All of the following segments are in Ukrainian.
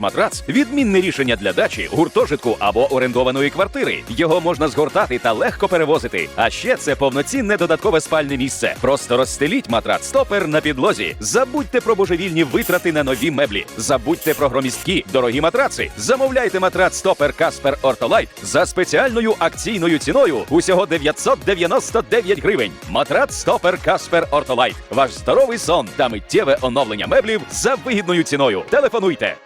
матрац відмінне рішення для дачі, гуртожитку або орендованої квартири. Його можна згортати та легко перевозити. А ще це повноцінне додаткове спальне місце. Просто розстеліть матрац стопер на підлозі. Забудьте про божевільні витрати на нові меблі. Забудьте про громісткі, дорогі матраци. Замовляйте матрац стопер Каспер Ортолайт за спеціальною акційною ціною усього 999 гривень. Матрац стопер Каспер Ортолайт. Ваш здоровий сон та миттєве оновлення меблів за вигідною ціною. Телефонуйте.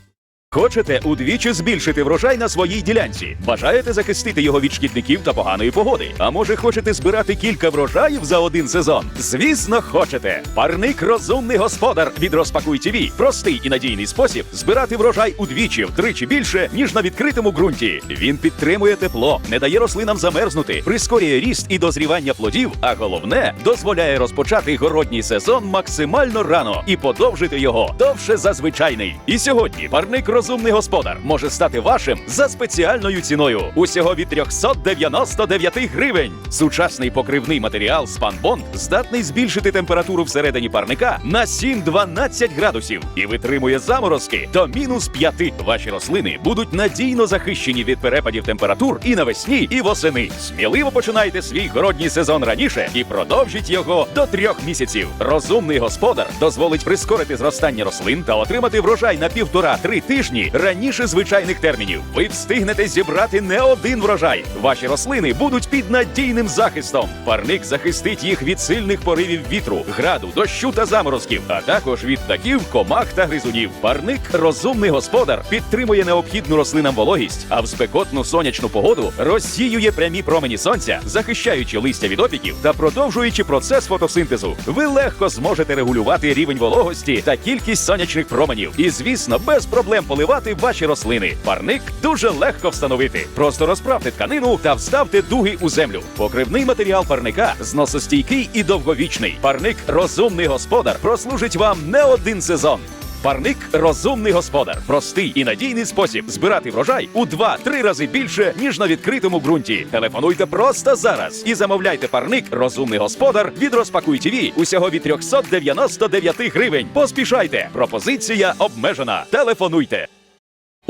Хочете удвічі збільшити врожай на своїй ділянці? Бажаєте захистити його від шкідників та поганої погоди? А може хочете збирати кілька врожаїв за один сезон? Звісно, хочете. Парник розумний господар від Розпакуй ТВ. Простий і надійний спосіб збирати врожай удвічі втричі більше, ніж на відкритому ґрунті. Він підтримує тепло, не дає рослинам замерзнути, прискорює ріст і дозрівання плодів, а головне дозволяє розпочати городній сезон максимально рано і подовжити його довше за звичайний. І сьогодні парник розумний господар може стати вашим за спеціальною ціною. Усього від 399 гривень. Сучасний покривний матеріал Спанбонд здатний збільшити температуру всередині парника на 7-12 градусів і витримує заморозки до мінус 5. Ваші рослини будуть надійно захищені від перепадів температур і навесні, і восени. Сміливо починайте свій городній сезон раніше і продовжіть його до трьох місяців. Розумний господар дозволить прискорити зростання рослин та отримати врожай на півтора-три тижні раніше звичайних термінів. Ви встигнете зібрати не один врожай. Ваші рослини будуть під надійним захистом. Парник захистить їх від сильних поривів вітру, граду, дощу та заморозків, а також від птахів, комах та гризунів. Парник розумний господар підтримує необхідну рослинам вологість, а в спекотну сонячну погоду розсіює прямі промені сонця, захищаючи листя від опіків та продовжуючи процес фотосинтезу. Ви легко зможете регулювати рівень вологості та кількість сонячних променів. І, звісно, без проблем поливати ваші рослини. Парник дуже легко встановити. Просто розправте тканину та вставте дуги у землю. Покривний матеріал парника зносостійкий і довговічний. Парник розумний господар прослужить вам не один сезон. Парник розумний господар. Простий і надійний спосіб збирати врожай у 2-3 рази більше, ніж на відкритому ґрунті. Телефонуйте просто зараз і замовляйте парник розумний господар від Розпакуй ТВ усього від 399 гривень. Поспішайте! Пропозиція обмежена. Телефонуйте.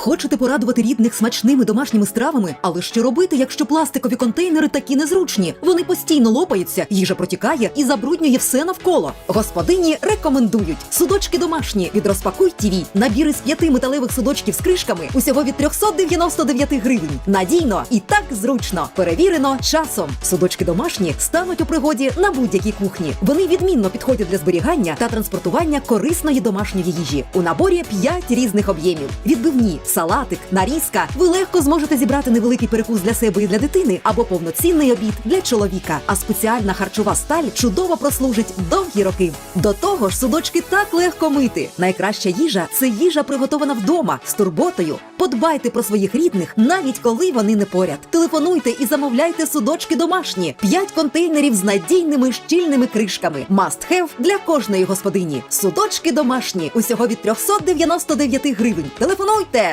Хочете порадувати рідних смачними домашніми стравами? Але що робити, якщо пластикові контейнери такі незручні? Вони постійно лопаються, їжа протікає і забруднює все навколо. Господині рекомендують судочки домашні від розпакуй ТІВІ. Набір із п'яти металевих судочків з кришками усього від 399 гривень. Надійно і так зручно. Перевірено часом. Судочки домашні стануть у пригоді на будь-якій кухні. Вони відмінно підходять для зберігання та транспортування корисної домашньої їжі. У наборі 5 різних об'ємів: відбивні, салатик, нарізка. Ви легко зможете зібрати невеликий перекус для себе і для дитини або повноцінний обід для чоловіка. А спеціальна харчова сталь чудово прослужить довгі роки. До того ж, судочки так легко мити. Найкраща їжа це їжа приготована вдома з турботою. Подбайте про своїх рідних, навіть коли вони не поряд. Телефонуйте і замовляйте судочки домашні. П'ять контейнерів з надійними щільними кришками. Must have для кожної господині. Судочки домашні усього від 399 гривень. Телефонуйте.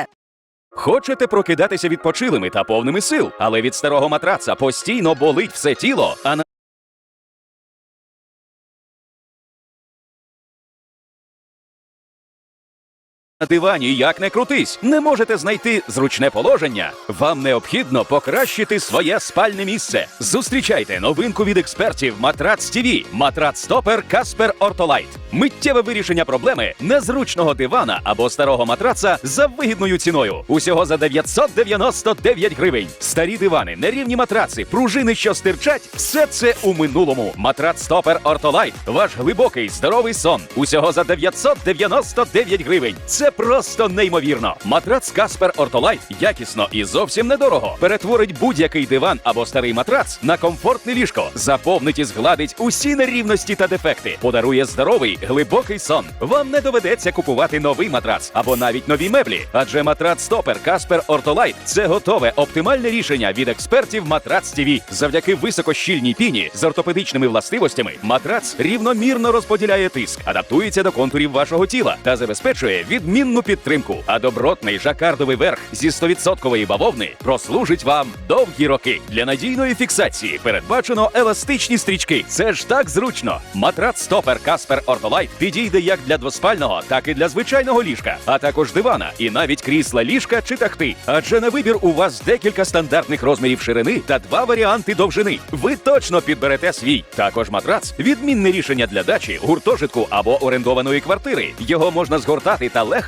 Хочете прокидатися відпочилими та повними сил, але від старого матраца постійно болить все тіло, а на На дивані як не крутись, не можете знайти зручне положення. Вам необхідно покращити своє спальне місце. Зустрічайте новинку від експертів Матрац ТВ Матрац Стопер Каспер Ортолайт. Миттєве вирішення проблеми незручного дивана або старого матраца за вигідною ціною. Усього за 999 гривень. Старі дивани, нерівні матраци, пружини, що стирчать, все це у минулому. Матрац Стопер Ортолайт. Ваш глибокий здоровий сон. Усього за 999 гривень. Це просто неймовірно. Матрац Каспер Ортолайт якісно і зовсім недорого. Перетворить будь-який диван або старий матрац на комфортне ліжко, заповнить і згладить усі нерівності та дефекти, подарує здоровий глибокий сон. Вам не доведеться купувати новий матрац або навіть нові меблі, адже матрац Стопер Каспер Ортолайт це готове оптимальне рішення від експертів Матрац ТВ. Завдяки високощільній піні з ортопедичними властивостями матрац рівномірно розподіляє тиск, адаптується до контурів вашого тіла та забезпечує відмінну підтримку. А добротний жакардовий верх зі 100% бавовни прослужить вам довгі роки. Для надійної фіксації передбачено еластичні стрічки. Це ж так зручно. Матрац Стопер Каспер Ортолайт підійде як для двоспального, так і для звичайного ліжка, а також дивана і навіть крісла ліжка чи тахти. Адже на вибір у вас декілька стандартних розмірів ширини та два варіанти довжини. Ви точно підберете свій. Також матрац відмінне рішення для дачі, гуртожитку або орендованої квартири. Його можна згортати та легко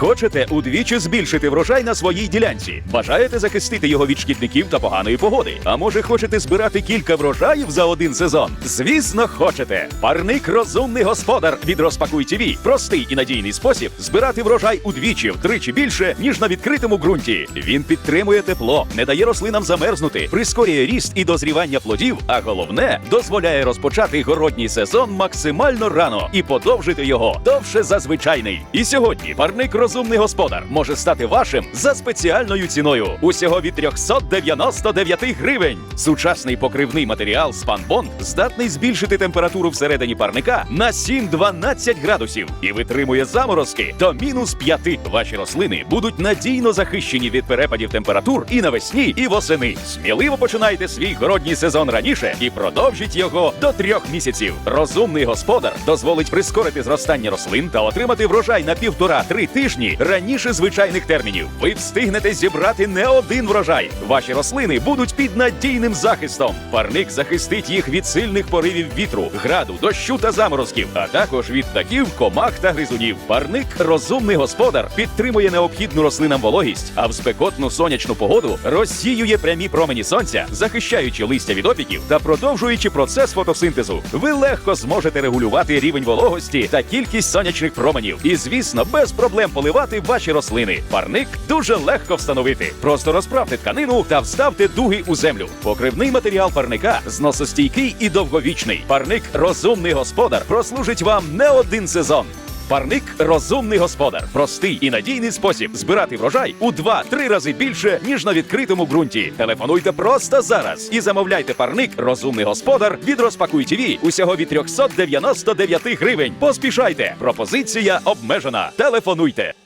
Хочете удвічі збільшити врожай на своїй ділянці? Бажаєте захистити його від шкідників та поганої погоди? А може хочете збирати кілька врожаїв за один сезон? Звісно, хочете. Парник розумний господар від Розпакуй ТВ. Простий і надійний спосіб збирати врожай удвічі втричі більше, ніж на відкритому ґрунті. Він підтримує тепло, не дає рослинам замерзнути, прискорює ріст і дозрівання плодів, а головне дозволяє розпочати городній сезон максимально рано і подовжити його довше за звичайний. І сьогодні парник розумний господар може стати вашим за спеціальною ціною. Усього від 399 гривень. Сучасний покривний матеріал Спанбонд здатний збільшити температуру всередині парника на 7-12 градусів і витримує заморозки до мінус 5. Ваші рослини будуть надійно захищені від перепадів температур і навесні, і восени. Сміливо починайте свій городній сезон раніше і продовжіть його до трьох місяців. Розумний господар дозволить прискорити зростання рослин та отримати врожай на півтора-три тижні раніше звичайних термінів. Ви встигнете зібрати не один врожай. Ваші рослини будуть під надійним захистом. Парник захистить їх від сильних поривів вітру, граду, дощу та заморозків, а також від птахів, комах та гризунів. Парник розумний господар підтримує необхідну рослинам вологість, а в спекотну сонячну погоду розсіює прямі промені сонця, захищаючи листя від опіків та продовжуючи процес фотосинтезу. Ви легко зможете регулювати рівень вологості та кількість сонячних променів. І, звісно, без проблем поливати ваші рослини. Парник дуже легко встановити. Просто розправте тканину та вставте дуги у землю. Покривний матеріал парника зносостійкий і довговічний. Парник розумний господар прослужить вам не один сезон. Парник розумний господар. Простий і надійний спосіб збирати врожай у 2-3 рази більше, ніж на відкритому ґрунті. Телефонуйте просто зараз і замовляйте парник розумний господар від Розпакуй ТВ усього від 399 гривень. Поспішайте! Пропозиція обмежена. Телефонуйте.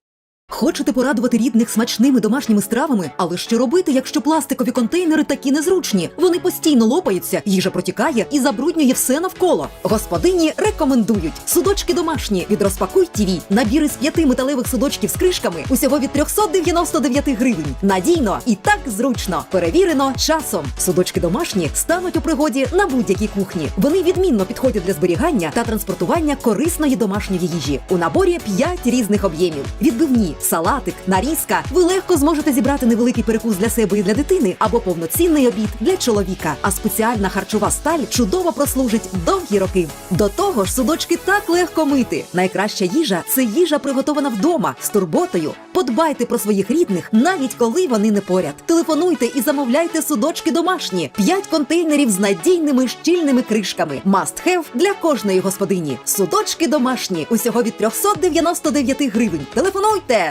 Хочете порадувати рідних смачними домашніми стравами? Але що робити, якщо пластикові контейнери такі незручні? Вони постійно лопаються, їжа протікає і забруднює все навколо. Господині рекомендують судочки домашні від розпакуй ТІВІ. Набір із п'яти металевих судочків з кришками усього від 399 гривень. Надійно і так зручно. Перевірено часом. Судочки домашні стануть у пригоді на будь-якій кухні. Вони відмінно підходять для зберігання та транспортування корисної домашньої їжі. У наборі 5 різних об'ємів: відбивні, салатик, нарізка. Ви легко зможете зібрати невеликий перекус для себе і для дитини або повноцінний обід для чоловіка. А спеціальна харчова сталь чудово прослужить довгі роки. До того ж, судочки так легко мити. Найкраща їжа це їжа приготована вдома з турботою. Подбайте про своїх рідних, навіть коли вони не поряд. Телефонуйте і замовляйте судочки домашні. П'ять контейнерів з надійними щільними кришками. Must have для кожної господині. Судочки домашні усього від 399 гривень. Телефонуйте.